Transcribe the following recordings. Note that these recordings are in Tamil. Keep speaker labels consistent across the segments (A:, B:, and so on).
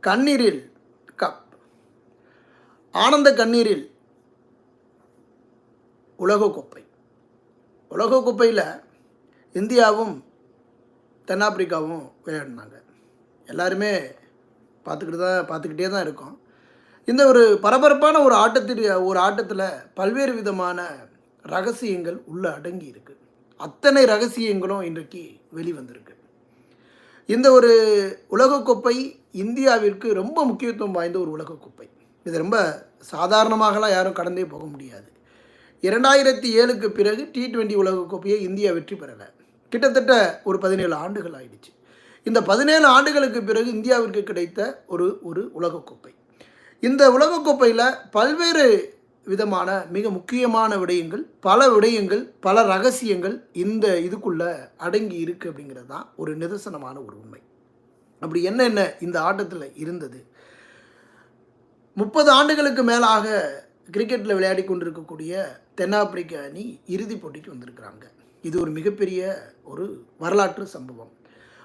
A: கண்ணீரில் கப் ஆனந்த கண்ணீரில் உலகக்கோப்பை உலகக்கோப்பையில் இந்தியாவும் தென்னாப்பிரிக்காவும் விளையாடினாங்க. எல்லாருமே பார்த்துக்கிட்டு தான் பார்த்துக்கிட்டே தான் இருக்கோம். இந்த ஒரு பரபரப்பான ஒரு ஆட்டத்தில் ஒரு ஆட்டத்தில் பல்வேறு விதமான ரகசியங்கள் உள்ளே அடங்கி இருக்கு. அத்தனை ரகசியங்களும் இன்றைக்கு வெளிவந்திருக்கு. இந்த ஒரு உலகக்கோப்பை இந்தியாவிற்கு ரொம்ப முக்கியத்துவம் வாய்ந்த ஒரு உலகக்கோப்பை இது ரொம்ப சாதாரணமாகலாம் யாரும் கடந்தே போக முடியாது. இரண்டாயிரத்தி ஏழுக்கு பிறகு டி ட்வெண்ட்டி உலகக்கோப்பையை இந்தியா வெற்றி பெறலை. கிட்டத்தட்ட ஒரு பதினேழு ஆண்டுகள் ஆயிடுச்சு. இந்த பதினேழு ஆண்டுகளுக்கு பிறகு இந்தியாவிற்கு கிடைத்த ஒரு ஒரு உலகக்கோப்பை இந்த உலகக்கோப்பையில் பல்வேறு விதமான மிக முக்கியமான விடயங்கள் பல விடயங்கள் பல ரகசியங்கள் இந்த இதுக்குள்ளே அடங்கி இருக்குது அப்படிங்கிறது தான் ஒரு நிதர்சனமான ஒரு உண்மை. அப்படி என்னென்ன இந்த ஆட்டத்தில் இருந்தது? முப்பது ஆண்டுகளுக்கு மேலாக கிரிக்கெட்டில் விளையாடி கொண்டிருக்கக்கூடிய தென்னாப்பிரிக்க அணி இறுதிப் போட்டிக்கு வந்திருக்கிறாங்க. இது ஒரு மிகப்பெரிய ஒரு வரலாற்று சம்பவம்.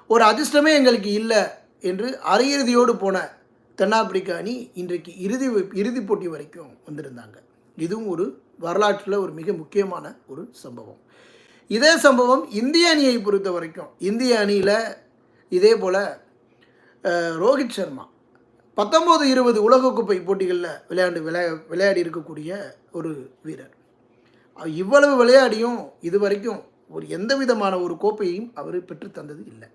A: ஒரு அதிர்ஷ்டமே எங்களுக்கு இல்லை என்று அரையிறுதியோடு போன தென்னாப்பிரிக்க அணி இன்றைக்கு இறுதி இறுதிப் போட்டி வரைக்கும் வந்திருந்தாங்க. இதுவும் ஒரு வரலாற்றில் ஒரு மிக முக்கியமான ஒரு சம்பவம். இதே சம்பவம் இந்திய அணியை பொறுத்த வரைக்கும். இந்திய அணியில் இதே போல் ரோஹித் சர்மா. பத்தொம்போது இருபது உலகக்கோப்பை போட்டிகளில் விளையாண்டு விளையா விளையாடி இருக்கக்கூடிய ஒரு வீரர். இவ்வளவு விளையாடியும் இது வரைக்கும் ஒரு எந்த விதமான ஒரு கோப்பையையும் அவர் பெற்று தந்தது இல்லை.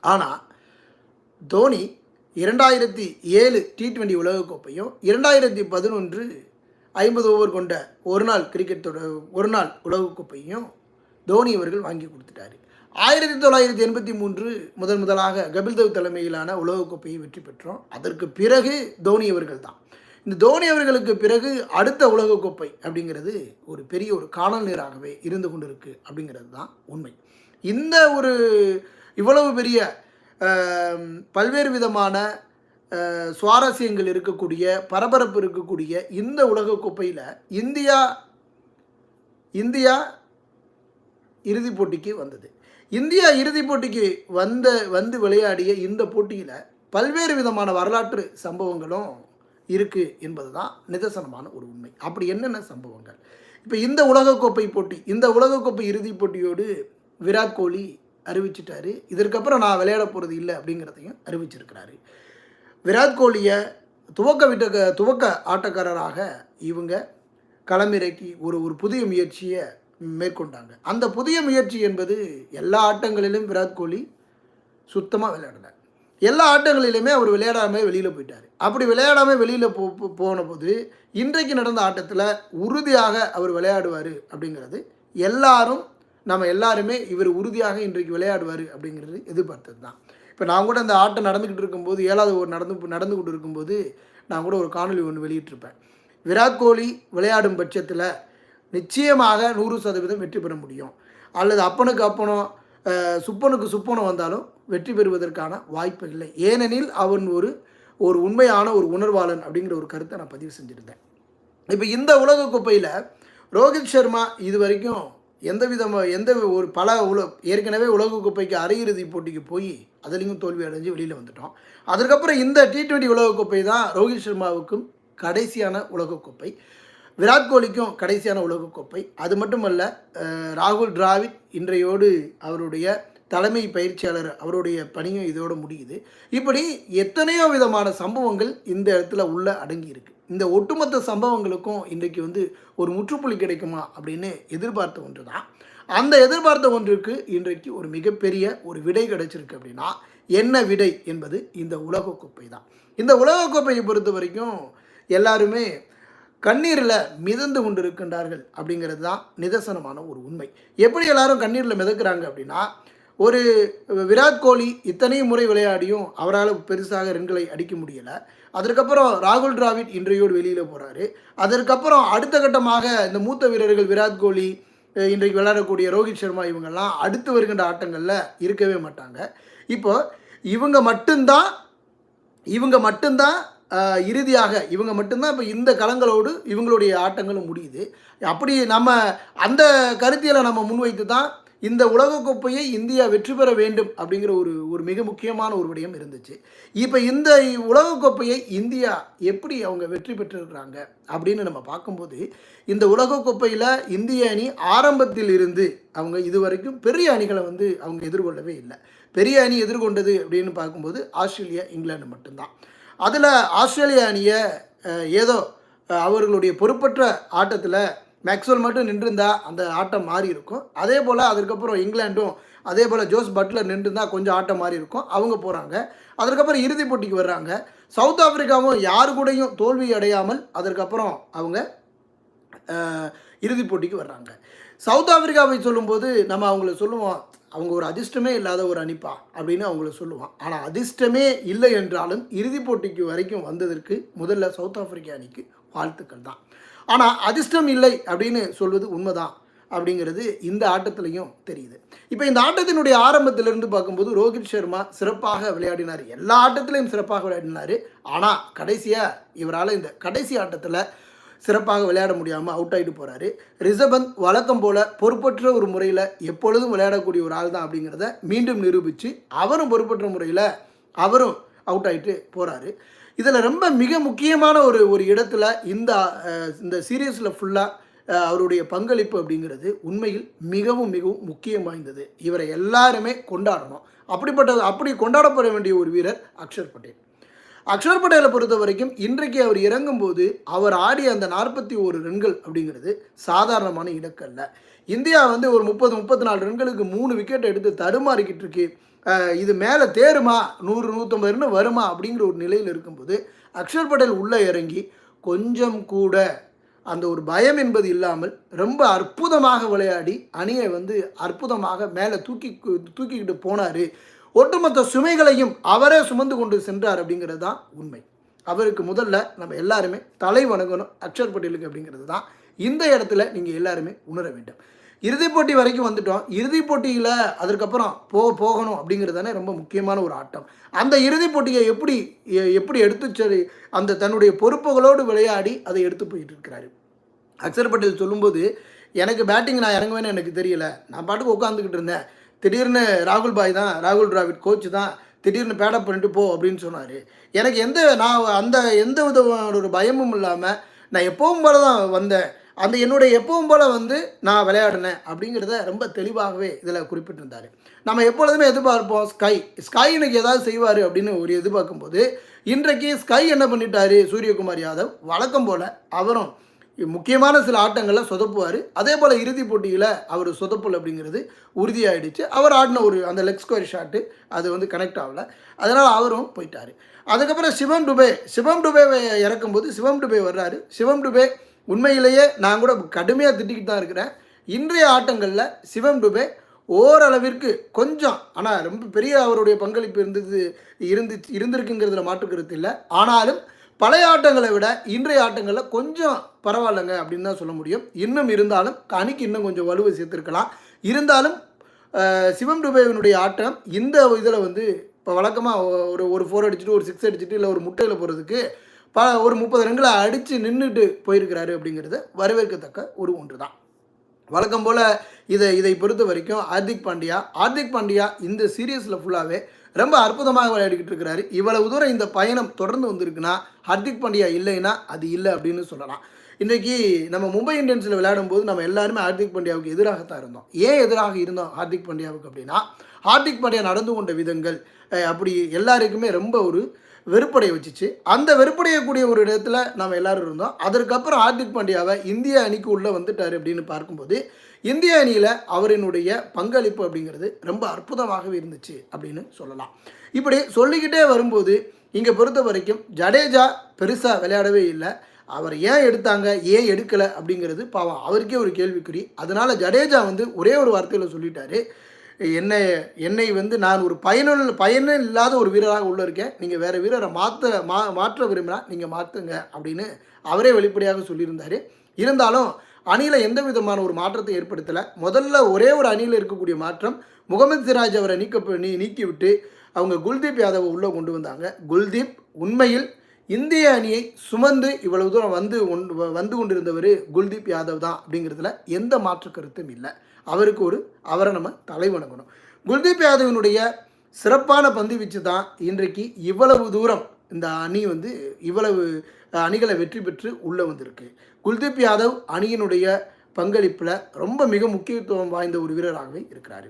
A: ஆனால் தோனி இரண்டாயிரத்தி ஏழு டி ட்வெண்ட்டி உலகக்கோப்பையும் இரண்டாயிரத்தி பதினொன்று ஐம்பது ஓவர் கொண்ட ஒரு நாள் கிரிக்கெட் தொட ஒரு நாள் உலகக்கோப்பையும் தோனி அவர்கள் வாங்கி கொடுத்துட்டாரு. ஆயிரத்தி தொள்ளாயிரத்தி எண்பத்தி மூன்று முதன் முதலாக கபில் தேவ் தலைமையிலான உலகக்கோப்பையை வெற்றி பெற்றோம். அதற்கு பிறகு தோனி அவர்கள் தான். இந்த தோனி அவர்களுக்கு பிறகு அடுத்த உலகக்கோப்பை அப்படிங்கிறது ஒரு பெரிய ஒரு காணல் நீராகவே இருந்து கொண்டிருக்கு அப்படிங்கிறது தான் உண்மை. இந்த ஒரு இவ்வளவு பெரிய பல்வேறு விதமான சுவாரஸ்யங்கள் இருக்கக்கூடிய பரபரப்பு இருக்கக்கூடிய இந்த உலகக்கோப்பையில் இந்தியா இந்தியா இறுதிப் போட்டிக்கு வந்தது. இந்தியா இறுதிப் போட்டிக்கு வந்த வந்து விளையாடிய இந்த போட்டியில் பல்வேறு விதமான வரலாற்று சம்பவங்களும் இருக்குது என்பது தான் நிதர்சனமான ஒரு உண்மை. அப்படி என்னென்ன சம்பவங்கள்? இப்போ இந்த உலகக்கோப்பை போட்டி இந்த உலகக்கோப்பை இறுதிப் போட்டியோடு விராட் கோலி அறிவிச்சிட்டாரு. இதற்கப்புறம் நான் விளையாட போகிறது இல்லை அப்படிங்கிறதையும் அறிவிச்சிருக்கிறாரு. விராட் கோலியை துவக்க விட்ட துவக்க ஆட்டக்காரராக இவங்க களமிறக்கி ஒரு ஒரு புதிய முயற்சியை மேற்கொண்டாங்க. அந்த புதிய முயற்சி என்பது எல்லா ஆட்டங்களிலும் விராட் கோலி சுத்தமாக விளையாடல எல்லா ஆட்டங்களிலுமே அவர் விளையாடாமல் வெளியில் போயிட்டார். அப்படி விளையாடாமல் வெளியில் போ போனபோது போன போது இன்றைக்கு நடந்த ஆட்டத்தில் உறுதியாக அவர் விளையாடுவார் அப்படிங்கிறது எல்லாரும் நம்ம எல்லாருமே இவர் உறுதியாக இன்றைக்கு விளையாடுவார் அப்படிங்கிறது எதிர்பார்த்தது தான் இப்போ நான் கூட அந்த ஆட்டம் நடந்துக்கிட்டு இருக்கும்போது ஏழாவது ஒரு நடந்து நடந்து கொண்டு இருக்கும்போது நான் கூட ஒரு காணொளி ஒன்று வெளியிட்டிருப்பேன். விராட் கோலி விளையாடும் பட்சத்தில் நிச்சயமாக நூறு சதவீதம் வெற்றி பெற முடியும். அல்லது அப்பனுக்கு அப்பனோ சுப்பனுக்கு சுப்பனம் வந்தாலும் வெற்றி பெறுவதற்கான வாய்ப்பு இல்லை. ஏனெனில் அவன் ஒரு ஒரு உண்மையான ஒரு உணர்வாளன் அப்படிங்கிற ஒரு கருத்தை நான் பதிவு செஞ்சுருந்தேன். இப்போ இந்த உலகக்கோப்பையில் ரோஹித் சர்மா இது வரைக்கும் எந்த விதமாக எந்த ஒரு பல உல ஏற்கனவே உலகக்கோப்பைக்கு அரையிறுதி போட்டிக்கு போய் அதுலேயும் தோல்வி அடைஞ்சு வெளியில் வந்துட்டோம். அதுக்கப்புறம் இந்த டி டுவெண்ட்டி உலகக்கோப்பை தான் ரோஹித் சர்மாவுக்கும் கடைசியான உலகக்கோப்பை விராட் கோலிக்கும் கடைசியான உலகக்கோப்பை. அது மட்டுமல்ல ராகுல் டிராவிட் இன்றையோடு அவருடைய தலைமை பயிற்சியாளர் அவருடைய பணியும் இதோடு முடியுது. இப்படி எத்தனையோ விதமான சம்பவங்கள் இந்த இடத்துல உள்ள அடங்கி இருக்கு. இந்த ஒட்டுமொத்த சம்பவங்களுக்கும் இன்றைக்கு வந்து ஒரு முற்றுப்புள்ளி கிடைக்குமா அப்படின்னு எதிர்பார்த்த ஒன்று தான் அந்த எதிர்பார்த்த ஒன்றுக்கு இன்றைக்கு ஒரு மிகப்பெரிய ஒரு விடை கிடைச்சிருக்கு அப்படின்னா என்ன விடை என்பது இந்த உலகக்கோப்பை தான். இந்த உலகக்கோப்பையை பொறுத்த வரைக்கும் எல்லாருமே கண்ணீரில் மிதந்து கொண்டிருக்கின்றார்கள் அப்படிங்கிறது தான் நிதர்சனமான ஒரு உண்மை. எப்படி எல்லாரும் கண்ணீரில் மிதக்கிறாங்க அப்படின்னா ஒரு விராட் கோலி இத்தனை முறை விளையாடியும் அவரால் பெருசாக ரன்களை அடிக்க முடியலை. அதற்கப்புறம் ராகுல் டிராவிட் இன்றையோடு வெளியில் போகிறாரு அதற்கப்புறம் அடுத்த கட்டமாக இந்த மூத்த வீரர்கள் விராட் கோலி இன்றைக்கு விளையாடக்கூடிய ரோஹித் சர்மா இவங்கெல்லாம் அடுத்து வருகின்ற ஆட்டங்களில் இருக்கவே மாட்டாங்க. இப்போ இவங்க மட்டும்தான் இவங்க மட்டும்தான் இறுதியாக இவங்க மட்டும்தான் இப்போ இந்த களங்களோடு இவங்களுடைய ஆட்டங்களும் முடியுது. அப்படி நம்ம அந்த கருத்தியலை நம்ம முன்வைத்து தான் இந்த உலகக்கோப்பையை இந்தியா வெற்றி பெற வேண்டும் அப்படிங்கிற ஒரு ஒரு மிக முக்கியமான ஒரு விடயம் இருந்துச்சு. இப்போ இந்த உலகக்கோப்பையை இந்தியா எப்படி அவங்க வெற்றி பெற்றிருக்கிறாங்க அப்படின்னு நம்ம பார்க்கும்போது இந்த உலகக்கோப்பையில் இந்திய அணி ஆரம்பத்தில் இருந்து அவங்க இதுவரைக்கும் பெரிய அணிகளை வந்து அவங்க எதிர்கொள்ளவே இல்லை. பெரிய அணி எதிர்கொண்டது அப்படின்னு பார்க்கும்போது ஆஸ்திரேலியா இங்கிலாந்து மட்டும்தான். அதில் ஆஸ்திரேலியா அணியை ஏதோ அவர்களுடைய பொறுப்பற்ற ஆட்டத்தில் மேக்ஸ்வெல் மட்டும் நின்றிருந்தா அந்த ஆட்டம் மாறி இருக்கும். அதே போல் அதுக்கப்புறம் இங்கிலாண்டும் அதே போல் ஜோஸ் பட்லர் நின்றுருந்தா கொஞ்சம் ஆட்டம் மாறி இருக்கும். அவங்க போகிறாங்க அதற்கப்புறம் இறுதிப் போட்டிக்கு வர்றாங்க. சவுத் ஆப்பிரிக்காவும் யாரு கூடயும் தோல்வி அடையாமல் அதற்கப்புறம் அவங்க இறுதிப் போட்டிக்கு வர்றாங்க. சவுத் ஆப்பிரிக்காவை சொல்லும்போது நம்ம அவங்கள சொல்லுவோம் அவங்க ஒரு அதிர்ஷ்டமே இல்லாத ஒரு அணிப்பா அப்படின்னு அவங்கள சொல்லுவான். ஆனால் அதிர்ஷ்டமே இல்லை என்றாலும் இறுதிப் போட்டிக்கு வரைக்கும் வந்ததற்கு முதல்ல சவுத் ஆப்பிரிக்கா அணிக்கு வாழ்த்துக்கள் தான். ஆனால் அதிர்ஷ்டம் இல்லை அப்படின்னு சொல்வது உண்மைதான் அப்படிங்கிறது இந்த ஆட்டத்திலையும் தெரியுது. இப்போ இந்த ஆட்டத்தினுடைய ஆரம்பத்திலிருந்து பார்க்கும்போது ரோஹித் சர்மா சிறப்பாக விளையாடினார். எல்லா ஆட்டத்திலையும் சிறப்பாக விளையாடினார். ஆனால் கடைசியாக இவரால் இந்த கடைசி ஆட்டத்தில் சிறப்பாக விளையாட முடியாமல் அவுட் ஆகிட்டு போகிறாரு ரிஷபந்த் வழக்கம் போல் பொறுப்பற்ற ஒரு முறையில் எப்பொழுதும் விளையாடக்கூடிய ஒரு ஆள் தான் அப்படிங்கிறத மீண்டும் நிரூபித்து அவரும் பொறுப்பற்ற முறையில் அவரும் அவுட் ஆகிட்டு போகிறாரு இதில் ரொம்ப மிக முக்கியமான ஒரு ஒரு இடத்துல இந்த இந்த சீரியஸில் ஃபுல்லாக அவருடைய பங்களிப்பு அப்படிங்கிறது உண்மையில் மிகவும் மிகவும் முக்கியம் வாய்ந்தது. இவரை எல்லாருமே கொண்டாடணும். அப்படிப்பட்ட அப்படி கொண்டாடப்பட வேண்டிய ஒரு வீரர் அக்ஷர் பட்டேல். அக்ஷர் பட்டேலை பொறுத்த வரைக்கும் இன்றைக்கு அவர் இறங்கும்போது அவர் ஆடிய அந்த நாற்பத்தி ஒரு ரன்கள் அப்படிங்கிறது சாதாரணமான இலக்கல்ல. இந்தியா வந்து ஒரு முப்பது முப்பத்தி நாலு ரன்களுக்கு மூணு விக்கெட் எடுத்து தடுமாறிக்கிட்டு இருக்கு. இது மேலே தேருமா? நூறு நூற்றம்பது ரன் வருமா? அப்படிங்கிற ஒரு நிலையில் இருக்கும்போது அக்ஷர் பட்டேல் உள்ளே இறங்கி கொஞ்சம் கூட அந்த ஒரு பயம் என்பது இல்லாமல் ரொம்ப அற்புதமாக விளையாடி அணியை வந்து அற்புதமாக மேலே தூக்கி தூக்கிக்கிட்டு போனார். ஒட்டுமொத்த சுமைகளையும் அவரே சுமந்து கொண்டு சென்றார் அப்படிங்கிறது தான் உண்மை. அவருக்கு முதல்ல நம்ம எல்லாருமே தலை வணங்கணும் அக்ஷர் பட்டேலுக்கு அப்படிங்கிறது தான் இந்த இடத்துல நீங்கள் எல்லாருமே உணர வேண்டும். இறுதிப் போட்டி வரைக்கும் வந்துட்டோம். இறுதிப் போட்டியில் அதற்கப்புறம் போ போகணும் அப்படிங்கிறது தானே ரொம்ப முக்கியமான ஒரு ஆட்டம். அந்த இறுதிப் போட்டியை எப்படி எ- எப்படி எடுத்து செ- அந்த தன்னுடைய பொறுப்புகளோடு விளையாடி அதை எடுத்து போயிட்டு இருக்கிறாரு. அக்ஷர் பட்டேல் சொல்லும்போது எனக்கு பேட்டிங் நான் இறங்குவேன்னு எனக்கு தெரியல. நான் பாட்டுக்கு உட்காந்துக்கிட்டு இருந்தேன். திடீர்னு ராகுல் பாய் தான் ராகுல் டிராவிட் கோச் தான் திடீர்னு பேடப் பண்ணிட்டு போ அப்படின்னு சொன்னார். எனக்கு எந்த நான் அந்த எந்த விதமான ஒரு பயமும் இல்லாமல் நான் எப்பவும் போல தான் வந்தேன். அந்த என்னுடைய எப்பவும் போல வந்து நான் விளையாடினேன் அப்படிங்கிறத ரொம்ப தெளிவாகவே இதில் குறிப்பிட்டிருந்தார். நம்ம எப்பொழுதுமே எதிர்பார்ப்போம் ஸ்கை ஸ்கை இன்னைக்கு ஏதாவது செய்வார் அப்படின்னு ஒரு எதிர்பார்க்கும்போது இன்றைக்கு ஸ்கை என்ன பண்ணிட்டாரு? சூரியகுமார் யாதவ் வழக்கம் போல் அவரும் முக்கியமான சில ஆட்டங்களில் சொதப்புவார். அதே போல் இறுதிப் போட்டியில் அவர் சொதப்பல் அப்படிங்கிறது உறுதியாயிடுச்சு. அவர் ஆடின ஒரு அந்த லெக் ஸ்கொயர் ஷாட்டு அது வந்து கனெக்ட் ஆகலை. அதனால் அவரும் போயிட்டார். அதுக்கப்புறம் சிவம் டுபே. சிவம் டுபேவை இறக்கும்போது சிவம் டுபே வர்றாரு. சிவம் டுபே உண்மையிலேயே நான் கூட கடுமையாக திட்டிக்கிட்டு தான் இருக்கிறேன். இன்றைய ஆட்டங்களில் சிவம் டுபே ஓரளவிற்கு கொஞ்சம் ஆனால் ரொம்ப பெரிய அவருடைய பங்களிப்பு இருந்தது இருந்து இருந்திருக்குங்கிறதுல மாற்றுக்கிறது இல்லை. ஆனாலும் பழைய ஆட்டங்களை விட இன்றைய ஆட்டங்களில் கொஞ்சம் பரவாயில்லைங்க அப்படின்னு தான் சொல்ல முடியும். இன்னும் இருந்தாலும் அணிக்கு இன்னும் கொஞ்சம் வலுவை சேர்த்துருக்கலாம். இருந்தாலும் சிவம் டுபேவினுடைய ஆட்டம் இந்த இதில் வந்து இப்போ வழக்கமாக ஒரு ஒரு ஃபோர் அடிச்சுட்டு ஒரு சிக்ஸ் அடிச்சுட்டு இல்லை ஒரு முட்டையில் போகிறதுக்கு ப ஒரு முப்பது ரன்களை அடித்து நின்றுட்டு போயிருக்கிறாரு அப்படிங்கிறது வரவேற்கத்தக்க ஒரு ஒன்று தான் வழக்கம் போல் இதை இதை பொறுத்த வரைக்கும் ஹார்திக் பாண்டியா ஹார்திக் பாண்டியா இந்த சீரியஸில் ஃபுல்லாகவே ரொம்ப அற்புதமாக விளையாடிக்கிட்டு இருக்கிறாரு. இவ்வளவு தூரம் இந்த பயணம் தொடர்ந்து வந்திருக்குன்னா ஹர்திக் பாண்டியா இல்லைன்னா அது இல்லை அப்படின்னு சொல்லலாம். இன்றைக்கி நம்ம மும்பை இந்தியன்ஸில் விளையாடும்போது நம்ம எல்லாருமே ஹார்திக் பாண்டியாவுக்கு எதிராகத்தான் இருந்தோம். ஏன் எதிராக இருந்தோம் ஹார்திக் பாண்டியாவுக்கு அப்படின்னா ஹார்திக் பாண்டியா நடந்து கொண்ட விதங்கள் அப்படி எல்லாருக்குமே ரொம்ப ஒரு வெறுப்படைய வச்சுச்சு. அந்த வெறுப்படையக்கூடிய ஒரு இடத்துல நம்ம எல்லாரும் இருந்தோம். அதற்கப்புறம் ஹார்திக் பாண்டியாவை இந்திய அணிக்கு உள்ளே வந்துட்டார் அப்படின்னு பார்க்கும்போது இந்திய அணியில் அவரினுடைய பங்களிப்பு அப்படிங்கிறது ரொம்ப அற்புதமாகவே இருந்துச்சு அப்படின்னு சொல்லலாம். இப்படி சொல்லிக்கிட்டே வரும்போது இங்கே பொறுத்த வரைக்கும் ஜடேஜா பெருசாக விளையாடவே இல்லை. அவர் ஏன் எடுத்தாங்க ஏன் எடுக்கலை அப்படிங்கிறது பாவம். அவருக்கே ஒரு கேள்விக்குறி. அதனால ஜடேஜா வந்து ஒரே ஒரு வார்த்தையில் சொல்லிட்டாரு. என்னை என்னை வந்து நான் ஒரு பயனுள்ள பயனே இல்லாத ஒரு வீரராக உள்ள இருக்கேன். நீங்கள் வேறு வீரரை மாற்ற மா மாற்ற விரும்பினா நீங்கள் மாற்றுங்க அப்படின்னு அவரே வெளிப்படையாக சொல்லியிருந்தார். இருந்தாலும் அணியில் எந்த விதமான ஒரு மாற்றத்தை ஏற்படுத்தலை. முதல்ல ஒரே ஒரு அணியில் இருக்கக்கூடிய மாற்றம் முகமது சிராஜ் அவரை நீக்க நீ நீக்கிவிட்டு அவங்க குல்தீப் யாதவை உள்ளே கொண்டு வந்தாங்க. குல்தீப் உண்மையில் இந்திய அணியை சுமந்து இவ்வளவு தூரம் வந்து ஒன்- வந்து கொண்டிருந்தவர் குல்தீப் யாதவ் தான் அப்படிங்கிறதுல எந்த மாற்று கருத்தும் இல்லை. அவருக்கு ஒரு அவரை நம்ம தலை வணங்கணும் குல்தீப் யாதவினுடைய சிறப்பான பந்து வீச்சு தான் இன்றைக்கு இவ்வளவு தூரம் இந்த அணி வந்து இவ்வளவு அணிகளை வெற்றி பெற்று உள்ளே வந்திருக்கு. குல்தீப் யாதவ் அணியினுடைய பங்களிப்பில் ரொம்ப மிக முக்கியத்துவம் வாய்ந்த ஒரு வீரராகவே இருக்கிறார்.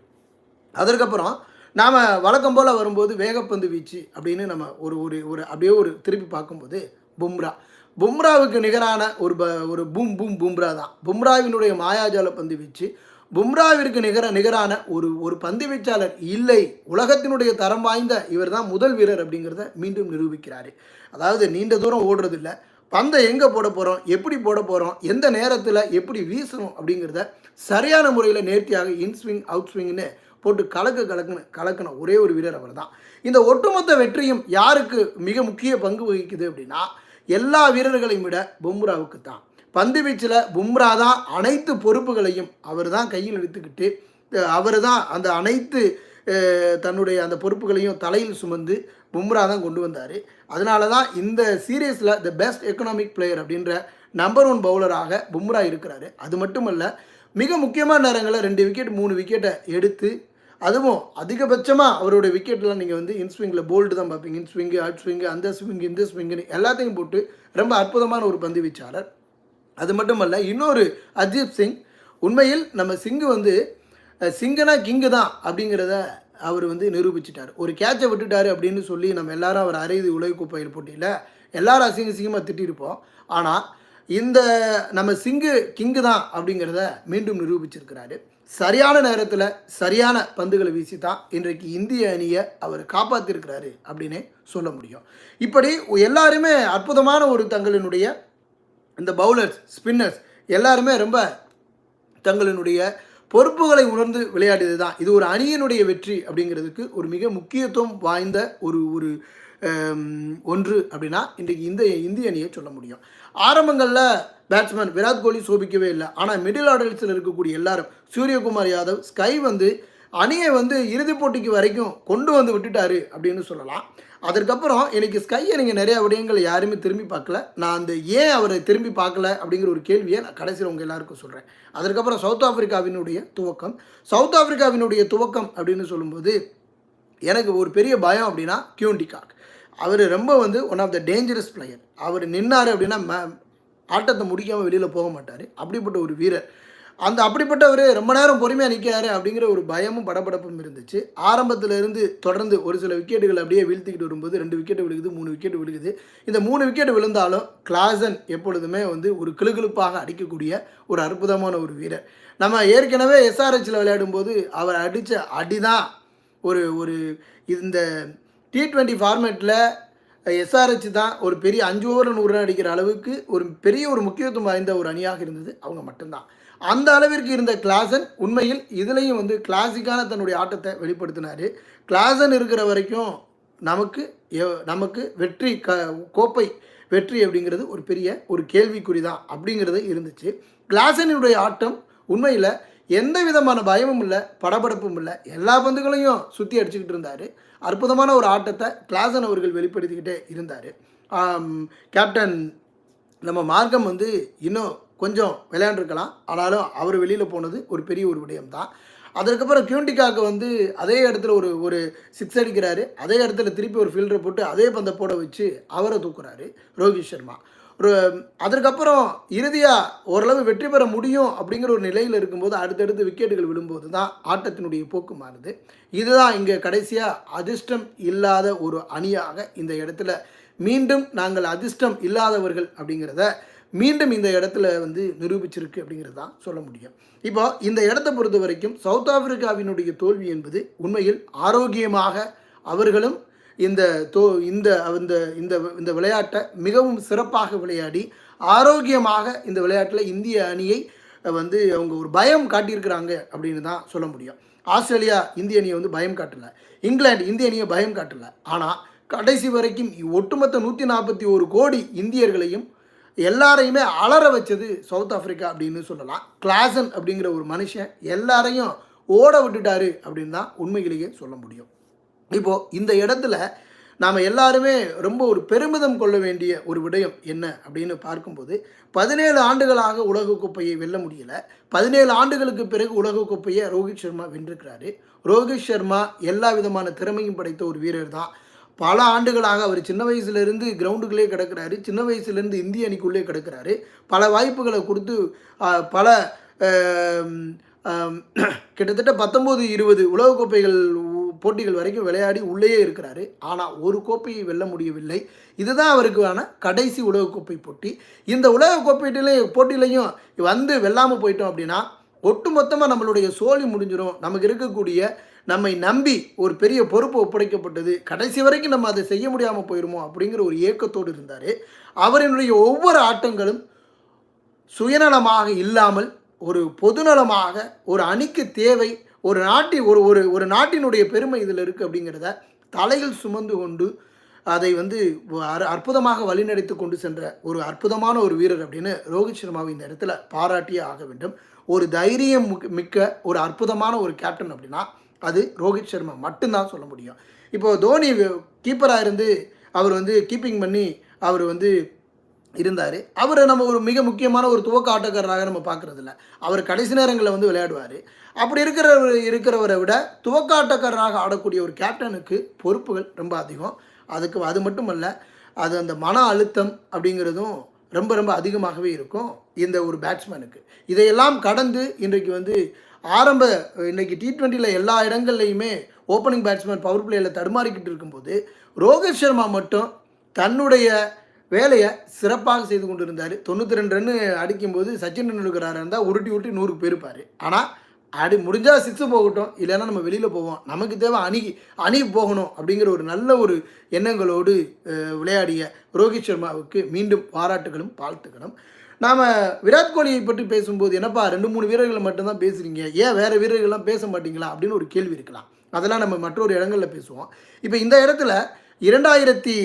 A: அதற்கப்புறம் நாம் வழக்கம் போல் வரும்போது வேகப்பந்து வீச்சு அப்படின்னு நம்ம ஒரு ஒரு ஒரு அப்படியே ஒரு திருப்பி பார்க்கும்போது பும்ரா. பும்ராவுக்கு நிகரான ஒரு ப ஒரு பூம் பூம் பும்ரா தான். பும்ராவினுடைய மாயாஜால பந்து வீச்சு. பும்ராவிற்கு நிகர நிகரான ஒரு ஒரு பந்து வீச்சாளர் இல்லை. உலகத்தினுடைய தரம் வாய்ந்த இவர் தான் முதல் வீரர் அப்படிங்கிறத மீண்டும் நிரூபிக்கிறார். அதாவது நீண்ட தூரம் ஓடுறதில்ல. பந்தை எங்கே போட போகிறோம் எப்படி போட போகிறோம் எந்த நேரத்தில் எப்படி வீசணும்? அப்படிங்கிறத சரியான முறையில் நேர்த்தியாக இன்ஸ்விங் அவுட் ஸ்விங்னு போட்டு கலக்க கலக்குன கலக்கின ஒரே ஒரு வீரர் அவர் தான் இந்த ஒட்டுமொத்த வெற்றியும் யாருக்கு மிக முக்கிய பங்கு வகிக்குது அப்படின்னா எல்லா வீரர்களையும் விட பும்ராவுக்கு தான் பந்து வீச்சில் பும்ரா தான் அனைத்து பொறுப்புகளையும் அவர் தான் கையில் எடுத்துக்கிட்டு அவர் தான் அந்த அனைத்து தன்னுடைய அந்த பொறுப்புகளையும் தலையில் சுமந்து பும்ரா தான் கொண்டு வந்தார். அதனால தான் இந்த சீரீஸில் த பெஸ்ட் எக்கனாமிக் பிளேயர் அப்படின்ற நம்பர் ஒன் பவுலராக பும்ரா இருக்கிறாரு. அது மட்டுமல்ல மிக முக்கியமான நேரங்களில் ரெண்டு விக்கெட் மூணு விக்கெட்டை எடுத்து அதுவும் அதிகபட்சமாக அவருடைய விக்கெட்லாம் நீங்கள் வந்து இன்ஸ்விங்கில் போல்டு தான் பார்ப்பீங்க. இன்ஸ்விங்கு அவுட் ஸ்விங்கு அந்த ஸ்விங்கு இந்த ஸ்விங்குன்னு எல்லாத்தையும் போட்டு ரொம்ப அற்புதமான ஒரு பந்து வீச்சாளர் அது மட்டுமல்ல இன்னொரு அஜித் சிங். உண்மையில் நம்ம சிங்கு வந்து சிங்கனா கிங்கு தான் அப்படிங்கிறத அவர் வந்து நிரூபிச்சிட்டார். ஒரு கேட்சை விட்டுட்டாரு அப்படின்னு சொல்லி நம்ம எல்லாரும் அவர் அரைது உலகக்கோப்பையில் போட்டியில் எல்லாரும் அசிங்க சிங்கமாக திட்டிருப்போம். ஆனால் இந்த நம்ம சிங்கு கிங்கு தான் அப்படிங்கிறத மீண்டும் நிரூபிச்சிருக்கிறாரு. சரியான நேரத்தில் சரியான பந்துகளை வீசி தான் இன்றைக்கு இந்திய அணியை அவர் காப்பாற்றிருக்கிறாரு அப்படின்னே சொல்ல முடியும். இப்படி எல்லாருமே அற்புதமான ஒரு தங்களினுடைய இந்த பவுலர்ஸ் ஸ்பின்னர்ஸ் எல்லாருமே ரொம்ப தங்களினுடைய பொறுப்புகளை உணர்ந்து விளையாடியது தான் இது ஒரு அணியினுடைய வெற்றி அப்படிங்கிறதுக்கு ஒரு மிக முக்கியத்துவம் வாய்ந்த ஒரு ஒரு ஒன்று அப்படின்னா இன்றைக்கு இந்த இந்திய அணியை சொல்ல முடியும். ஆரம்பங்களில் பேட்ஸ்மேன் விராட் கோலி சோபிக்கவே இல்லை. ஆனால் மிடில் ஆர்டர்ஸில் இருக்கக்கூடிய எல்லாரும் சூரியகுமார் யாதவ் ஸ்கை வந்து அணியை வந்து இறுதிப் போட்டிக்கு வரைக்கும் கொண்டு வந்து விட்டுட்டாரு அப்படின்னு சொல்லலாம். அதற்கப்புறம் எனக்கு ஸ்கையை நீங்கள் நிறைய விடயங்கள் யாருமே திரும்பி பார்க்கல. நான் அந்த ஏன் அவரை திரும்பி பார்க்கல அப்படிங்கிற ஒரு கேள்வியை நான் கடைசியில் உங்கள் எல்லாருக்கும் சொல்கிறேன் அதற்கப்புறம் சவுத் ஆப்பிரிக்காவினுடைய துவக்கம். சவுத் ஆப்பிரிக்காவினுடைய துவக்கம் அப்படின்னு சொல்லும்போது எனக்கு ஒரு பெரிய பயம் அப்படின்னா கியூண்டிகாக் அவர் ரொம்ப வந்து one of the dangerous player அவர் நின்னார் அப்படின்னா ம- ஆட்டத்தை முடிக்காமல் வெளியில் போக மாட்டார். அப்படிப்பட்ட ஒரு வீரர். அந்த அப்படிப்பட்டவர் ரொம்ப நேரம் பொறுமையாக நிற்கிறாரு அப்படிங்கிற ஒரு பயமும் படபடப்பும் இருந்துச்சு. ஆரம்பத்திலிருந்து தொடர்ந்து ஒரு சில விக்கெட்டுகள் அப்படியே வீழ்த்திக்கிட்டு வரும்போது ரெண்டு விக்கெட் விழுகுது மூணு விக்கெட் விழுகுது. இந்த மூணு விக்கெட் விழுந்தாலும் கிளாசன் எப்பொழுதுமே வந்து ஒரு கிளுகிழுப்பாக அடிக்கக்கூடிய ஒரு அற்புதமான ஒரு வீரர். நம்ம ஏற்கனவே எஸ்ஆர்ஹெச்சில் விளையாடும்போது அவர் அடித்த அடி தான் ஒரு ஒரு இந்த டி ட்வெண்ட்டி ஃபார்மேட்டில் எஸ்ஆர்ஹெச் தான் ஒரு பெரிய அஞ்சு ஓவர் நூறு ரன் அடிக்கிற அளவுக்கு ஒரு பெரிய ஒரு முக்கியத்துவம் வாய்ந்த ஒரு அணியாக இருந்தது. அவங்க மட்டும்தான். அந்த அளவிற்கு இருந்த கிளாசன் உண்மையில் இதுலேயும் வந்து கிளாசிக்கான தன்னுடைய ஆட்டத்தை வெளிப்படுத்தினார். கிளாசன் இருக்கிற வரைக்கும் நமக்கு எ- நமக்கு வெற்றி க கோப்பை வெற்றி அப்படிங்கிறது ஒரு பெரிய ஒரு கேள்விக்குறி தான் அப்படிங்கிறது இருந்துச்சு. கிளாசனுடைய ஆட்டம் உண்மையில் எந்த விதமான பயமும் இல்லை படபடப்பும் இல்லை. எல்லா பந்துகளையும் சுற்றி அடிச்சுக்கிட்டு இருந்தார். அற்புதமான ஒரு ஆட்டத்தை கிளாசன் அவர்கள் வெளிப்படுத்திக்கிட்டே இருந்தார். கேப்டன் நம்ம மார்க்கம் வந்து இன்னும் கொஞ்சம் விளையாண்டுருக்கலாம். ஆனாலும் அவர் வெளியில் போனது ஒரு பெரிய ஒரு விடயம் தான் அதற்கப்புறம் கியூண்டிகாக்கு வந்து அதே இடத்துல ஒரு ஒரு சிக்ஸ் அடிக்கிறாரு. அதே இடத்துல திருப்பி ஒரு ஃபீல்டரை போட்டு அதே பந்தை போட வச்சு அவரை தூக்குறாரு ரோஹித் சர்மா. ஒரு அதற்கப்புறம் இறுதியாக ஓரளவு வெற்றி பெற முடியும் அப்படிங்கிற ஒரு நிலையில் இருக்கும்போது அடுத்தடுத்து விக்கெட்டுகள் விழும்போது தான் ஆட்டத்தினுடைய போக்கு மாறுது. இதுதான் இங்கே கடைசியாக அதிர்ஷ்டம் இல்லாத ஒரு அணியாக இந்த இடத்துல மீண்டும் நாங்கள் அதிர்ஷ்டம் இல்லாதவர்கள் அப்படிங்கிறத மீண்டும் இந்த இடத்துல வந்து நிரூபிச்சிருக்கு அப்படிங்கிறது தான் சொல்ல முடியும். இப்போ இந்த இடத்தை பொறுத்த வரைக்கும் சவுத் ஆப்பிரிக்காவினுடைய தோல்வி என்பது உண்மையில் ஆரோக்கியமாக அவர்களும் இந்த தோ இந்த இந்த இந்த இந்த விளையாட்டை மிகவும் சிறப்பாக விளையாடி ஆரோக்கியமாக இந்த விளையாட்டில் இந்திய அணியை வந்து அவங்க ஒரு பயம் காட்டியிருக்கிறாங்க அப்படின்னு தான் சொல்ல முடியும். ஆஸ்திரேலியா இந்திய அணியை வந்து பயம் காட்டலை. இங்கிலாந்து இந்திய அணியை பயம் காட்டலை. ஆனால் கடைசி வரைக்கும் ஒட்டுமொத்த நூற்றி நாற்பத்தி ஒரு கோடி இந்தியர்களையும் எல்லாரையுமே அலற வச்சது சவுத் ஆஃப்ரிக்கா அப்படின்னு சொல்லலாம். கிளாசன் அப்படிங்கிற ஒரு மனுஷன் எல்லாரையும் ஓட விட்டுட்டாரு அப்படின்னு தான் உண்மையிலேயே சொல்ல முடியும். இப்போது இந்த இடத்துல நாம் எல்லாருமே ரொம்ப ஒரு பெருமிதம் கொள்ள வேண்டிய ஒரு விடயம் என்ன அப்படின்னு பார்க்கும்போது பதினேழு ஆண்டுகளாக உலகக்கோப்பையை வெல்ல முடியல. பதினேழு ஆண்டுகளுக்கு பிறகு உலகக்கோப்பையை ரோஹித் சர்மா வென்றிருக்கிறாரு. ரோஹித் சர்மா எல்லா விதமான திறமையும் படைத்த ஒரு வீரர் தான். பல ஆண்டுகளாக அவர் சின்ன வயசுலேருந்து கிரவுண்டுக்குள்ளே கிடக்கிறாரு சின்ன வயசுலேருந்து இந்திய அணிக்குள்ளே கிடக்கிறாரு. பல வாய்ப்புகளை கொடுத்து பல கிட்டத்தட்ட பத்தொம்போது இருபது உலகக்கோப்பைகள் போட்டிகள் வரைக்கும் விளையாடி உள்ளேயே இருக்கிறாரு. ஆனால் ஒரு கோப்பையை வெல்ல முடியவில்லை. இதுதான் அவருக்கான கடைசி உலகக்கோப்பை போட்டி. இந்த உலகக்கோப்பையிலே போட்டியிலையும் வந்து வெல்லாமல் போயிட்டோம் அப்படின்னா ஒட்டுமொத்தமாக நம்மளுடைய சோழி முடிஞ்சிடும் நமக்கு இருக்கக்கூடிய நம்மை நம்பி ஒரு பெரிய பொறுப்பு ஒப்படைக்கப்பட்டது. கடைசி வரைக்கும் நம்ம அதை செய்ய முடியாமல் போயிடுமோ அப்படிங்கிற ஒரு ஏக்கத்தோடு இருந்தார். அவரினுடைய ஒவ்வொரு ஆட்டங்களும் சுயநலமாக இல்லாமல் ஒரு பொதுநலமாக ஒரு அணிக்கு தேவை ஒரு நாட்டி ஒரு ஒரு ஒரு நாட்டினுடைய பெருமை இதில் இருக்குது அப்படிங்கிறத தலையில் சுமந்து கொண்டு அதை வந்து அற்புதமாக வழிநடத்தி கொண்டு சென்ற ஒரு அற்புதமான ஒரு வீரர் அப்படின்னு ரோஹித் சர்மாவை இந்த இடத்துல பாராட்டியே ஆக வேண்டும். ஒரு தைரியம் மிக்க- மிக்க ஒரு அற்புதமான ஒரு கேப்டன் அப்படின்னா அது ரோஹித் சர்மா மட்டும்தான் சொல்ல முடியும். இப்போ தோனி கீப்பராக இருந்து அவர் வந்து கீப்பிங் பண்ணி அவர் வந்து இருந்தார். அவரை நம்ம ஒரு மிக முக்கியமான ஒரு துவக்க ஆட்டக்காரராக நம்ம பார்க்குறதில்ல. அவர் கடைசி நேரங்களில் வந்து விளையாடுவார். அப்படி இருக்கிறவர் இருக்கிறவரை விட துவக்க ஆட்டக்காரராக ஆடக்கூடிய ஒரு கேப்டனுக்கு பொறுப்புகள் ரொம்ப அதிகம். அதுக்கு அது மட்டுமல்ல அது அந்த மன அழுத்தம் அப்படிங்கிறதும் ரொம்ப ரொம்ப அதிகமாகவே இருக்கும் இந்த ஒரு பேட்ஸ்மேனுக்கு இதையெல்லாம் கடந்து இன்றைக்கு வந்து ஆரம்ப இன்றைக்கி டி ட்வெண்ட்டியில் எல்லா இடங்கள்லையுமே ஓப்பனிங் பேட்ஸ்மேன் பவர் பிளேயில் தடுமாறிக்கிட்டு இருக்கும்போது ரோஹித் சர்மா மட்டும் தன்னுடைய வேலையை சிறப்பாக செய்து கொண்டு இருந்தார் தொண்ணூற்றி ரெண்டு ரன்னு அடிக்கும்போது சச்சின் டெண்டுல்கராக இருந்தால் உருட்டி உருட்டி நூறுக்கு போயிருப்பார். ஆனால் அப்படி முடிஞ்சால் சிக்ஸு போகட்டும் இல்லைன்னா நம்ம வெளியில் போவோம். நமக்கு தேவை அணி அணி போகணும் அப்படிங்கிற ஒரு நல்ல ஒரு எண்ணங்களோடு விளையாடிய ரோஹித் சர்மாவுக்கு மீண்டும் பாராட்டுகளும் வாழ்த்துக்களும். நாம் விராட் கோலியை பற்றி பேசும்போது என்னப்பா ரெண்டு மூணு வீரர்களை மட்டும்தான் பேசுகிறீங்க ஏன் வேறு வீரர்கள்லாம் பேச மாட்டீங்களா? அப்படின்னு ஒரு கேள்வி இருக்கலாம். அதெல்லாம் நம்ம மற்றொரு இடங்களில் பேசுவோம். இப்போ இந்த இடத்துல இரண்டாயிரத்தி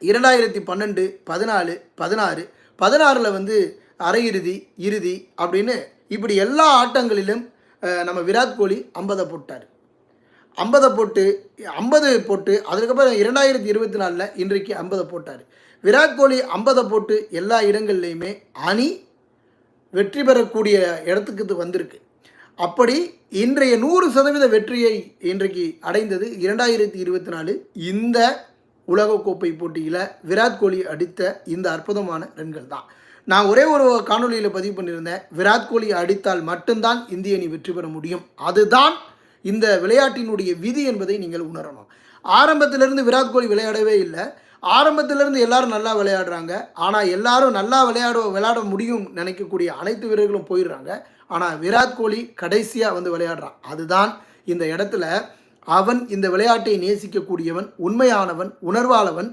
A: இரண்டாயிரத்தி பன்னெண்டு பதினாலு பதினாறு பதினாறில் வந்து அரையிறுதி இறுதி அப்படின்னு இப்படி எல்லா ஆட்டங்களிலும் நம்ம விராட் கோலி ஐம்பதை போட்டார். ஐம்பதை போட்டு ஐம்பது போட்டு அதுக்கப்புறம் இரண்டாயிரத்தி இருபத்தி நாலில் இன்றைக்கு ஐம்பதை போட்டார். விராட் கோலி ஐம்பதை போட்டு எல்லா இடங்கள்லையுமே அணி வெற்றி பெறக்கூடிய இடத்துக்கு இது வந்திருக்கு. அப்படி இன்றைய நூறு சதவீத வெற்றியை இன்றைக்கு அடைந்தது இரண்டாயிரத்தி இருபத்தி நாலு இந்த உலகக்கோப்பை போட்டியில் விராட் கோலி அடித்த இந்த அற்புதமான ரன்கள் தான். நான் ஒரே ஒரு காணொலியில் பதிவு பண்ணியிருந்தேன். விராட் கோலி அடித்தால் மட்டும்தான் இந்திய அணி வெற்றி பெற முடியும். அதுதான் இந்த விளையாட்டினுடைய விதி என்பதை நீங்கள் உணரணும். ஆரம்பத்திலிருந்து விராட் கோலி விளையாடவே இல்லை. ஆரம்பத்திலிருந்து எல்லாரும் நல்லா விளையாடுறாங்க. ஆனால் எல்லாரும் நல்லா விளையாட விளையாட முடியும் நினைக்கக்கூடிய அனைத்து வீரர்களும் போயிடுறாங்க. ஆனால் விராட் கோலி கடைசியாக வந்து விளையாடுறான். அதுதான் இந்த இடத்துல அவன் இந்த விளையாட்டை நேசிக்கக்கூடியவன் உண்மையானவன் உணர்வாளவன்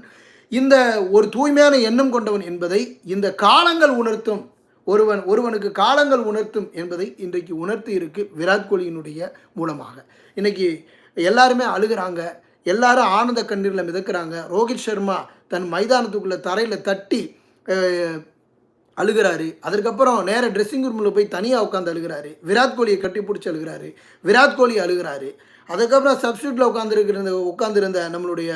A: இந்த ஒரு தூய்மையான எண்ணம் கொண்டவன் என்பதை இந்த காலங்கள் உணர்த்தும். ஒருவன் ஒருவனுக்கு காலங்கள் உணர்த்தும் என்பதை இன்றைக்கு உணர்த்தி இருக்கு விராட் கோலியினுடைய மூலமாக. இன்னைக்கு எல்லாருமே அழுகிறாங்க. எல்லாரும் ஆனந்த கண்ணீரில் மிதக்கிறாங்க. ரோஹித் சர்மா தன் மைதானத்துக்குள்ளே தரையில் தட்டி அழுகிறாரு. அதற்கப்புறம் நேர ட்ரெஸ்ஸிங் ரூமில் போய் தனியாக உட்காந்து அழுகிறாரு. விராட் கோலியை கட்டி பிடிச்சி அழுகிறாரு. விராட் கோலி அழுகிறாரு. அதுக்கப்புறம் சப்ஸ்டியூட்டில் உட்காந்துருக்கிற உட்காந்துருந்த நம்மளுடைய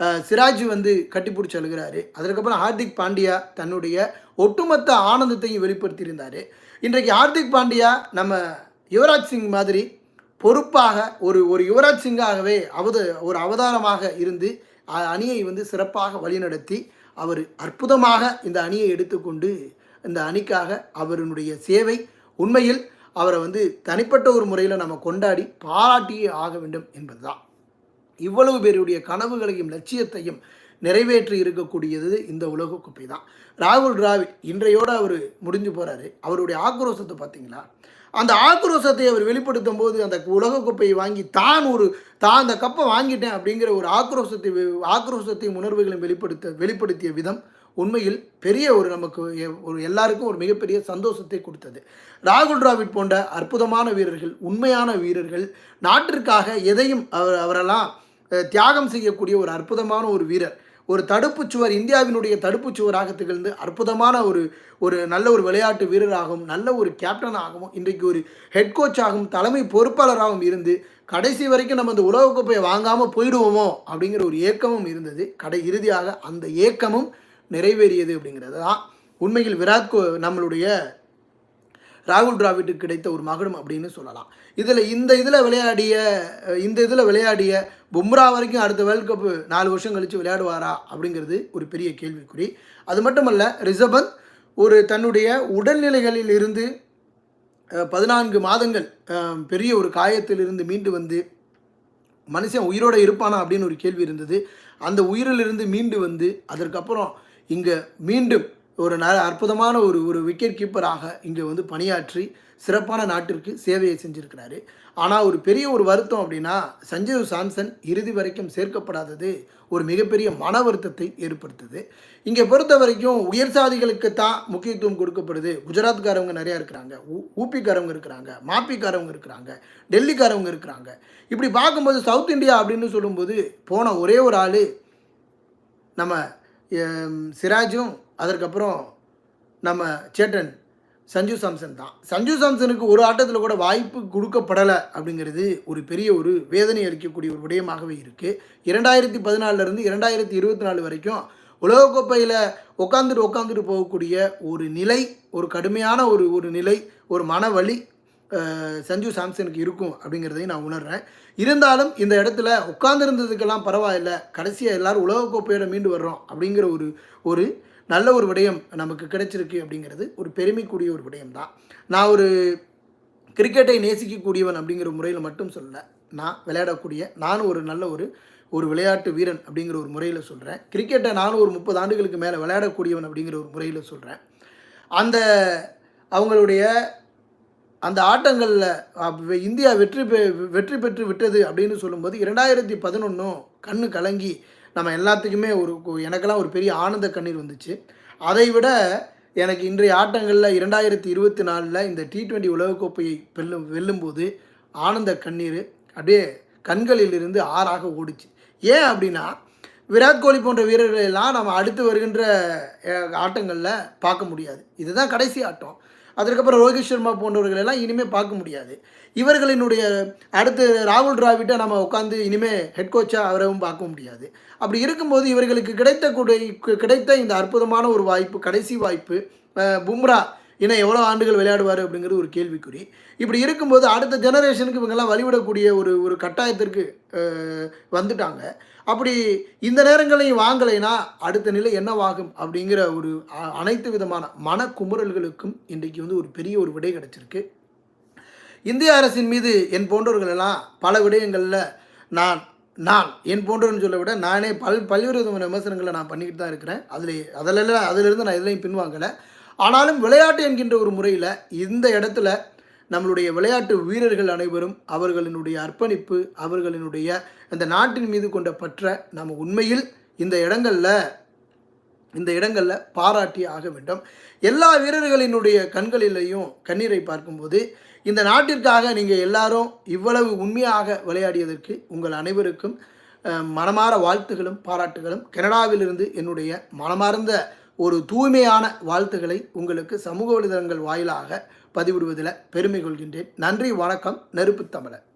A: சிராஜ் வந்து கட்டிப்பிடிச்சி அழுகிறாரு. அதற்கப்புறம் ஹார்திக் பாண்டியா தன்னுடைய ஒட்டுமொத்த ஆனந்தத்தையும் வெளிப்படுத்தியிருந்தார். இன்றைக்கு ஹார்திக் பாண்டியா நம்ம யுவராஜ் சிங் மாதிரி பொறுப்பாக ஒரு ஒரு யுவராஜ் சிங்காகவே அவத ஒரு அவதாரமாக இருந்து அணியை வந்து சிறப்பாக வழிநடத்தி அவர் அற்புதமாக இந்த அணியை எடுத்துக்கொண்டு இந்த அணிக்காக அவருடைய சேவை உண்மையில் அவரை வந்து தனிப்பட்ட ஒரு முறையில் நம்ம கொண்டாடி பாராட்டியே ஆக வேண்டும் என்பதுதான். இவ்வளவு பேருடைய கனவுகளையும் லட்சியத்தையும் நிறைவேற்றி இருக்கக்கூடியது இந்த உலக குப்பை தான் ராகுல் டிராவிட் இன்றையோடு அவர் முடிஞ்சு போகிறாரு அவருடைய ஆக்ரோஷத்தை பார்த்தீங்களா? அந்த ஆக்ரோஷத்தை அவர் வெளிப்படுத்தும் போது அந்த உலகக்கோப்பையை வாங்கி தான் ஒரு தான் அந்த கப்பை வாங்கிட்டேன் அப்படிங்கிற ஒரு ஆக்ரோஷத்தை ஆக்ரோஷத்தையும் உணர்வுகளையும் வெளிப்படுத்த வெளிப்படுத்திய விதம் உண்மையில் பெரிய ஒரு நமக்கு எ- ஒரு எல்லாருக்கும் ஒரு மிகப்பெரிய சந்தோஷத்தை கொடுத்தது. ராகுல் டிராவிட் போன்ற அற்புதமான வீரர்கள் உண்மையான வீரர்கள் நாட்டிற்காக எதையும் அவர் அவரெல்லாம் தியாகம் செய்யக்கூடிய ஒரு அற்புதமான ஒரு வீரர். ஒரு தடுப்பு சுவர் இந்தியாவினுடைய தடுப்பு சுவராக திகழ்ந்து அற்புதமான ஒரு ஒரு நல்ல ஒரு விளையாட்டு வீரராகவும் நல்ல ஒரு கேப்டனாகவும் இன்றைக்கு ஒரு ஹெட் கோச்சாகவும் தலைமை பொறுப்பாளராகவும் இருந்து கடைசி வரைக்கும் நம்ம இந்த உலகக்கோப்பையை வாங்காமல் போயிடுவோமோ அப்படிங்கிற ஒரு ஏக்கமும் இருந்தது. கடை இறுதியாக அந்த ஏக்கமும் நிறைவேறியது அப்படிங்கிறது தான் உண்மையில் விராட் கோ நம்மளுடைய ராகுல் டிராவிட்டுக்கு கிடைத்த ஒரு மகனும் அப்படின்னு சொல்லலாம். இதில் இந்த இதில் விளையாடிய இந்த இதில் விளையாடிய பும்ரா வரைக்கும் அடுத்த வேர்ல்ட் கப்பு நாலு வருஷம் கழித்து விளையாடுவாரா அப்படிங்கிறது ஒரு பெரிய கேள்விக்குறி. அது மட்டுமல்ல ரிஷபந்த் ஒரு தன்னுடைய உடல்நிலைகளில் இருந்து பதினான்கு மாதங்கள் பெரிய ஒரு காயத்திலிருந்து மீண்டு வந்து மனுஷன் உயிரோடு இருப்பானா அப்படின்னு ஒரு கேள்வி இருந்தது. அந்த உயிரிலிருந்து மீண்டு வந்து அதற்கப்புறம் இங்கே மீண்டும் ஒரு ந அற்புதமான ஒரு ஒரு விக்கெட் கீப்பராக இங்கே வந்து பணியாற்றி சிறப்பான நாட்டிற்கு சேவையை செஞ்சுருக்கிறாரு. ஆனால் ஒரு பெரிய ஒரு வருத்தம் அப்படின்னா சஞ்சீவ் சாம்சன் இறுதி வரைக்கும் சேர்க்கப்படாதது ஒரு மிகப்பெரிய மன வருத்தத்தை ஏற்படுத்துது. இங்கே பொறுத்த வரைக்கும் உயர் சாதிகளுக்கு தான் முக்கியத்துவம் கொடுக்கப்படுது. குஜராத்காரவங்க நிறையா இருக்கிறாங்க. ஊப்பிக்காரவங்க இருக்கிறாங்க. மாப்பிக்காரவங்க இருக்கிறாங்க. டெல்லிக்காரவங்க இருக்கிறாங்க. இப்படி பார்க்கும்போது சவுத் இந்தியா அப்படின்னு சொல்லும்போது போன ஒரே ஒரு ஆள் நம்ம சிராஜும் அதற்கப்புறம் நம்ம சேட்டன் சஞ்சு சாம்சன் தான். சஞ்சு சாம்சனுக்கு ஒரு ஆட்டத்தில் கூட வாய்ப்பு கொடுக்கப்படலை அப்படிங்கிறது ஒரு பெரிய ஒரு வேதனை அளிக்கக்கூடிய ஒரு விடயமாகவே இருக்குது இரண்டாயிரத்தி பதினாலிருந்து இரண்டாயிரத்தி இருபத்தி நாலு வரைக்கும் உலகக்கோப்பையில் உட்காந்துட்டு உட்காந்துட்டு போகக்கூடிய ஒரு நிலை ஒரு கடுமையான ஒரு ஒரு நிலை ஒரு மனவழி சஞ்சு சாம்சனுக்கு இருக்கும் அப்படிங்கிறதையும் நான் உணர்கிறேன் இருந்தாலும் இந்த இடத்துல உட்காந்துருந்ததுக்கெல்லாம் பரவாயில்ல கடைசியாக எல்லாரும் உலகக்கோப்பையோட மீண்டு வர்றோம் அப்படிங்கிற ஒரு ஒரு நல்ல ஒரு விடயம் நமக்கு கிடைச்சிருக்கு அப்படிங்கிறது ஒரு பெருமைக்குரிய ஒரு விடயம் தான் நான் ஒரு கிரிக்கெட்டை நேசிக்கக்கூடியவன் அப்படிங்கிற முறையில் மட்டும் சொல்லலை. நான் விளையாடக்கூடிய நானும் ஒரு நல்ல ஒரு ஒரு விளையாட்டு வீரன் அப்படிங்கிற ஒரு முறையில் சொல்கிறேன் கிரிக்கெட்டை நானும் ஒரு முப்பது ஆண்டுகளுக்கு மேலே விளையாடக்கூடியவன் அப்படிங்கிற ஒரு முறையில் சொல்கிறேன் அந்த அவங்களுடைய அந்த ஆட்டங்களில் இந்தியா வெற்றி பெ வெற்றி பெற்று விட்டது அப்படின்னு சொல்லும்போது இரண்டாயிரத்தி பதினொன்றும் கண்ணு கலங்கி நம்ம எல்லாத்துக்குமே ஒரு எனக்கெல்லாம் ஒரு பெரிய ஆனந்த கண்ணீர் வந்துச்சு. அதை விட எனக்கு இன்றைய ஆட்டங்களில் இரண்டாயிரத்தி இருபத்தி நாலில் இந்த டி ட்வெண்ட்டி உலகக்கோப்பையை வெல்லும் வெல்லும்போது ஆனந்த கண்ணீர் அப்படியே கண்களில் இருந்து ஆறாக ஓடிச்சு. ஏன் அப்படின்னா விராட் கோலி போன்ற வீரர்களெல்லாம் நம்ம அடுத்து வருகின்ற ஆட்டங்களில் பார்க்க முடியாது. இதுதான் கடைசி ஆட்டம். அதற்கப்புறம் ரோஹித் சர்மா போன்றவர்கள் எல்லாம் இனிமேல் பார்க்க முடியாது. இவர்களினுடைய அடுத்து ராகுல் டிராவிட்டை நம்ம உட்காந்து இனிமேல் ஹெட் கோச்சாக அவரவும் பார்க்க முடியாது. அப்படி இருக்கும்போது இவர்களுக்கு கிடைத்த கூடிய கிடைத்த இந்த அற்புதமான ஒரு வாய்ப்பு கடைசி வாய்ப்பு பும்ரா இன்னும் எவ்வளோ ஆண்டுகள் விளையாடுவார் அப்படிங்கிறது ஒரு கேள்விக்குறி. இப்படி இருக்கும்போது அடுத்த ஜெனரேஷனுக்கு இவங்கெல்லாம் வழிவிடக்கூடிய ஒரு ஒரு கட்டாயத்திற்கு வந்துட்டாங்க. அப்படி இந்த நேரங்களையும் வாங்கலைன்னா அடுத்த நிலை என்னவாகும் அப்படிங்கிற ஒரு அனைத்து விதமான மன குமுறல்களுக்கும் இன்றைக்கு வந்து ஒரு பெரிய ஒரு விடை கிடச்சிருக்கு. இந்திய அரசின் மீது என் போன்றவர்கள் எல்லாம் பல விடயங்களில் நான் நான் என் போன்றவர்னு சொல்ல விட நானே பல் பல்வேறு விதமான விமர்சனங்களை நான் பண்ணிக்கிட்டு தான் இருக்கிறேன். அதில் அதிலெல்லாம் அதிலிருந்து நான் எதுலையும் பின்வாங்கலை. ஆனாலும் விளையாட்டு என்கின்ற ஒரு முறையில் இந்த இடத்துல நம்மளுடைய விளையாட்டு வீரர்கள் அனைவரும் அவர்களினுடைய அர்ப்பணிப்பு அவர்களினுடைய அந்த நாட்டின் மீது கொண்ட பற்ற நம்ம உண்மையில் இந்த இடங்களில் இந்த இடங்களில் பாராட்டி ஆக வேண்டும். எல்லா வீரர்களினுடைய கண்களிலையும் கண்ணீரை பார்க்கும்போது இந்த நாட்டிற்காக நீங்கள் எல்லாரும் இவ்வளவு உண்மையாக விளையாடியதற்கு உங்கள் அனைவருக்கும் மனமாற மனமார வாழ்த்துகளும் பாராட்டுகளும். கனடாவிலிருந்து என்னுடைய மனமார்ந்த ஒரு தூய்மையான வாழ்த்துக்களை உங்களுக்கு சமூக வலைதளங்கள் வாயிலாக பதிவிடுவதில் பெருமை கொள்கின்றேன். நன்றி வணக்கம். நெருப்பு தமிழன்